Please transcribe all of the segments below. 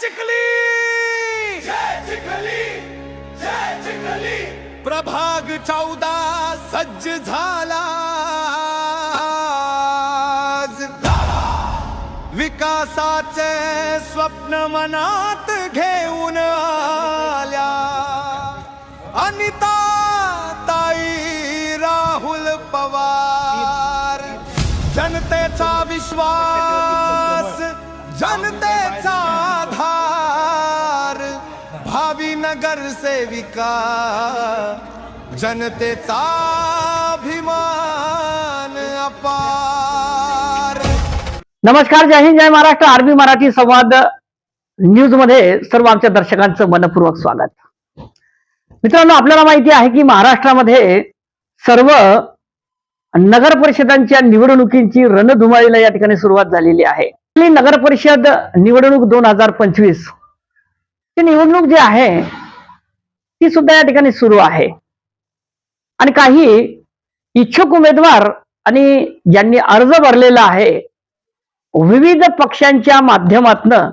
चिखली! प्रभाग चौदा सज्ज झाला. विकासाचे स्वप्न मनात घेऊन आल्या. अनिता ताई राहुल पवार जनतेचा विश्वास जनतेचा नगरसेविका जनतेचा अभिमान अपार. नमस्कार जय हिंद जय महाराष्ट्र. आरबी मराठी संवाद न्यूजमध्ये सर्व आमच्या दर्शकांचं मनपूर्वक स्वागत. मित्रांनो आपल्याला माहिती आहे की महाराष्ट्रामध्ये सर्व नगर परिषदांच्या निवडणुकींची रणधुमाळीला या ठिकाणी सुरुवात झालेली आहे. नगर परिषद निवडणूक दोन हजार पंचवीस ही निवडणूक जी आहे ती सुद्धा या ठिकाणी सुरू आहे. आणि काही इच्छुक उमेदवार आणि ज्यांनी अर्ज भरलेला आहे विविध पक्षांच्या माध्यमातनं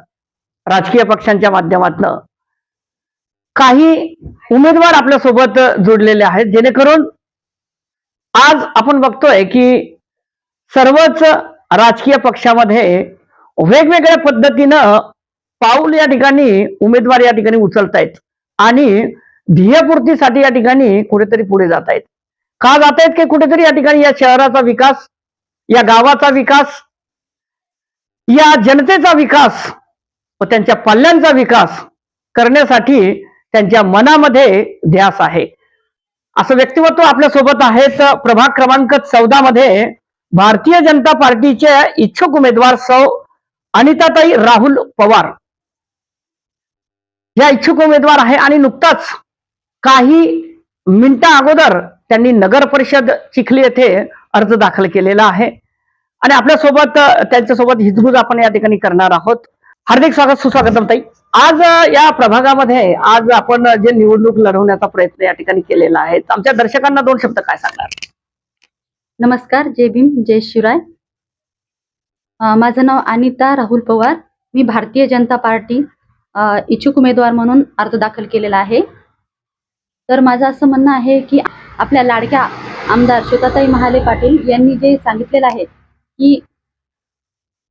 राजकीय पक्षांच्या माध्यमातनं काही उमेदवार आपल्यासोबत जोडलेले आहेत. जेणेकरून आज आपण बघतोय की सर्वच राजकीय पक्षामध्ये वेगवेगळ्या पद्धतीनं पाऊल या ठिकाणी उमेदवार या ठिकाणी उचलतायत. आणि ध्येयपूर्तीसाठी या ठिकाणी कुठेतरी पुढे जात आहेत. का जात आहेत? की कुठेतरी या ठिकाणी या शहराचा विकास या गावाचा विकास या जनतेचा विकास व त्यांच्या पाल्यांचा विकास करण्यासाठी त्यांच्या मनामध्ये ध्यास आहे. असं व्यक्तिमत्व आपल्यासोबत आहेत प्रभाग क्रमांक चौदा मध्ये भारतीय जनता पार्टीचे इच्छुक उमेदवार सौ अनिताताई राहुल पवार. या इच्छुक उमेदवार आहे आणि नुकताच काही मिनिटा अगोदर त्यांनी नगर परिषद चिखली येथे अर्ज दाखल केलेला आहे. आणि आपल्यासोबत त्यांच्यासोबत हिजबूज आपण या ठिकाणी करणार आहोत. हार्दिक स्वागत सुस्वागतम ताई. आज या प्रभागामध्ये आज आपण जे निवडणूक लढवण्याचा प्रयत्न या ठिकाणी केलेला आहे आमच्या दर्शकांना दोन शब्द काय सांगणार? नमस्कार जय भीम जय शिवराय. माझं नाव अनिता राहुल पवार. मी भारतीय जनता पार्टी इच्छुक उमेदवार म्हणून अर्ज दाखल केलेला आहे. तर माझं असं म्हणणं आहे की आपल्या लाडक्या आमदार श्वेताताई महाले पाटील यांनी जे सांगितलेलं आहे की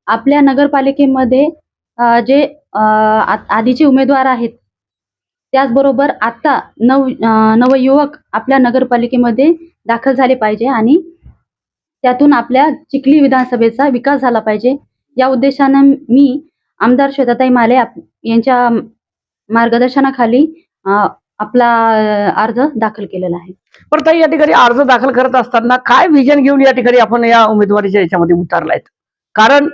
आपल्या नगरपालिकेमध्ये जे आधीचे उमेदवार आहेत त्याचबरोबर आता नव नवयुवक आपल्या नगरपालिकेमध्ये दाखल झाले पाहिजे आणि त्यातून आपल्या चिखली विधानसभेचा विकास झाला पाहिजे. या उद्देशानं मी आमदार श्वेताताई माले आप- यांच्या मार्गदर्शनाखाली अ, आपला अर्ज दाखल केलेला आहे. पण ताई या ठिकाणी अर्ज दाखल करत असताना काय व्हिजन घेऊन या ठिकाणी आपण या उमेदवारीच्या याच्यामध्ये उतरलायत? कारण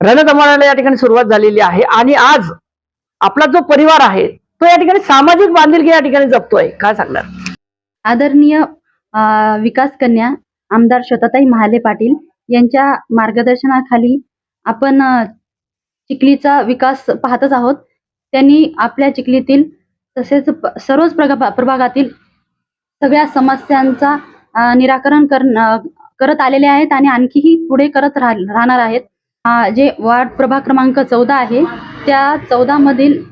रणधमाळाला या ठिकाणी सुरुवात झालेली आहे आणि आज आपला जो परिवार आहे तो या ठिकाणी सामाजिक बांधिलकी या ठिकाणी जपतोय. काय सांगणार? आदरणीय विकास कन्या आमदार श्वेताताई महाले पाटील यांच्या मार्गदर्शनाखाली आपण चिखलीचा विकास पाहतच आहोत. त्यांनी आपल्या चिखलीतील तसेच सर्वच प्रगा प्रभागातील सगळ्या समस्यांचा निराकरण करण करत आलेले आहेत आणि आणखीही पुढे करत राह राहणार आहेत. जे वार्ड प्रभाग क्रमांक चौदा आहे त्या चौदामधील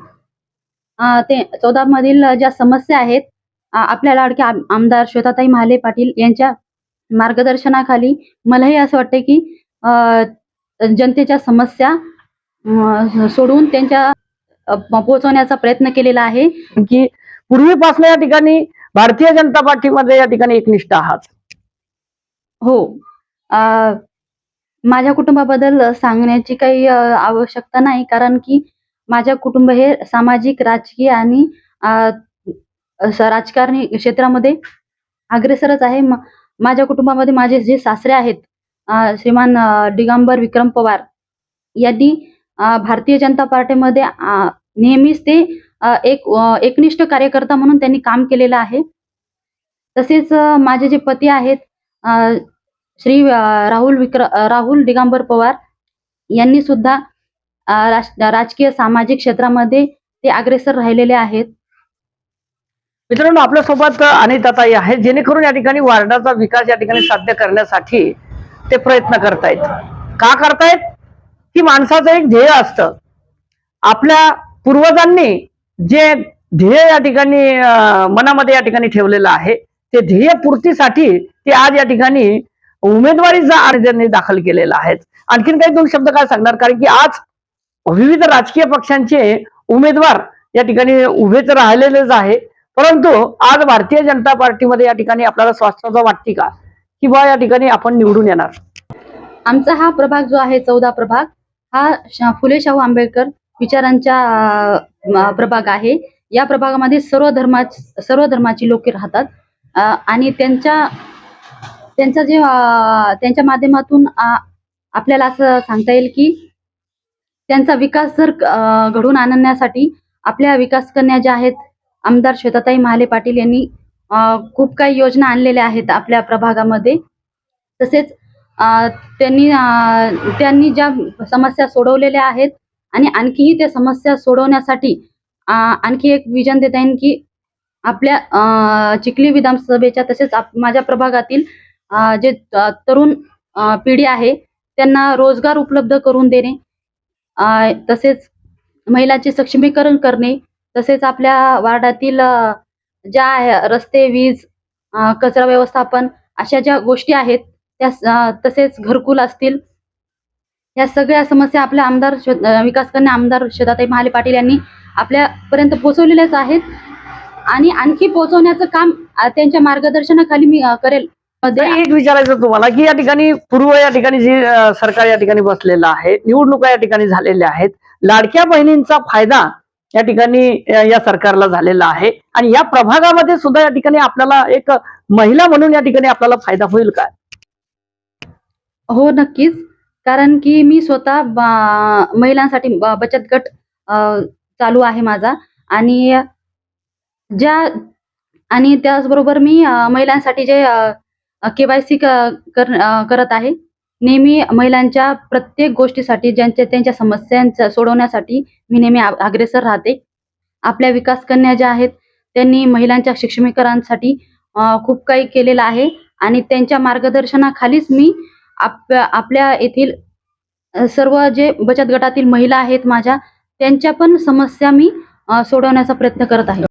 ते चौदामधील ज्या समस्या आहेत आपल्या लाडक्या आमदार श्वेताताई महाले पाटील यांच्या मार्गदर्शनाखाली मलाही असं वाटतं की अ, जनतेच्या समस्या सोडून त्यांच्या पोहोचवण्याचा प्रयत्न केलेला आहे. की पूर्वीपासून या ठिकाणी भारतीय जनता पार्टीमध्ये या ठिकाणी एकनिष्ठ आहात. हो. अ, माझ्या कुटुंबाबद्दल सांगण्याची काही आवश्यकता नाही. कारण की माझ्या कुटुंब हे सामाजिक राजकीय आणि राजकारणी क्षेत्रामध्ये अग्रेसरच आहे. माझ्या कुटुंबामध्ये माझे जे सासरे आहेत श्रीमान दिगंबर विक्रम पवार यांनी भारतीय जनता पार्टीमध्ये नेहमीच ते एक एकनिष्ठ कार्यकर्ता म्हणून त्यांनी काम केलेलं आहे. तसेच माझे जे पती आहेत श्री राहुल विक्र राहुल दिगंबर पवार यांनी सुद्धा राजकीय सामाजिक क्षेत्रामध्ये ते अग्रेसर राहिलेले आहेत. मित्रांनो आपल्यासोबत अनिताताई आहेत जेणेकरून या ठिकाणी वार्डाचा विकास या ठिकाणी साध्य करण्यासाठी ते प्रयत्न करतायत. का करतायत? माणसाचं एक ध्येय असतं. आपल्या पूर्वजांनी जे ध्येय या ठिकाणी मनामध्ये या ठिकाणी ठेवलेलं आहे ते ध्येय पूर्तीसाठी ते आज या ठिकाणी उमेदवारीचा अर्ज दाखल केलेला आहे आणखीन काही दोन शब्द काय सांगणार? कारण की आज विविध राजकीय पक्षांचे उमेदवार या ठिकाणी उभेच राहिलेलेच आहे. परंतु आज भारतीय जनता पार्टीमध्ये या ठिकाणी आपल्याला स्वास्थ्याचा वाटते का? की बा या ठिकाणी आपण निवडून येणार. आमचा हा प्रभाग जो आहे चौदा प्रभाग हा शा- फुले शाहू आंबेडकर विचारांचा प्रभाग आहे. या प्रभागामध्ये सर्व धर्मा सर्व धर्माची लोक राहतात. आणि त्यांच्या त्यांचा जे त्यांच्या माध्यमातून आपल्याला असं सांगता येईल की त्यांचा विकास जर घडून घडवून आणण्यासाठी आपल्या विकास कन्या ज्या आहेत आमदार श्वेताताई महाले पाटील यांनी खूप काही योजना आणलेल्या आहेत आपल्या प्रभागामध्ये. तसेच त्यांनी त्यांनी ज्या समस्या सोडवलेल्या आहेत आणि आणखीही त्या समस्या सोडवण्यासाठी आणखी एक विजन देता येईल की आपल्या चिखली विधानसभेच्या तसेच आप- माझ्या प्रभागातील जे तरुण पिढी आहे त्यांना रोजगार उपलब्ध करून देणे तसेच महिलांचे सक्षमीकरण करणे तसेच आपल्या वार्डातील ज्या आहे- रस्ते वीज कचरा व्यवस्थापन अशा ज्या गोष्टी आहेत त्या तसेच घरकुल असतील. या सगळ्या समस्या आपल्या आमदार विकास कन्या आमदार शताताई महाले पाटील यांनी आपल्यापर्यंत पोहोचवलेल्याच आहेत. आणि आणखी पोहोचवण्याचं काम त्यांच्या मार्गदर्शनाखाली मी करेल. एक विचारायचं तुम्हाला की या ठिकाणी पूर्व या ठिकाणी जे सरकार या ठिकाणी बसलेलं आहे निवडणुका या ठिकाणी झालेल्या आहेत लाडक्या बहिणींचा फायदा या ठिकाणी या सरकारला झालेला आहे. आणि या प्रभागामध्ये सुद्धा या ठिकाणी आपल्याला एक महिला म्हणून या ठिकाणी आपल्याला फायदा होईल का? हो नक्कीच. कारण की मी स्वतः ब- महिलांसाठी ब- बचत गट अ, चालू आहे माझा. आणि ज्या आणि त्याचबरोबर मी अ, महिलांसाठी जे केवायसी करत आहे नेहमी महिलांच्या प्रत्येक गोष्टीसाठी ज्यांच्या त्यांच्या समस्यांच्या सोडवण्यासाठी मी नेहमी आ- अग्रेसर राहते. आपल्या विकास कन्या ज्या आहेत त्यांनी महिलांच्या शिक्षणीकरणासाठी अ, खूप काही केलेलं आहे. आणि त्यांच्या मार्गदर्शनाखालीच मी आप आपल्या येथील सर्व जे बचत गटातील महिला आहेत माझ्या त्यांच्या पण समस्या मी सोडवण्याचा प्रयत्न करत आहे.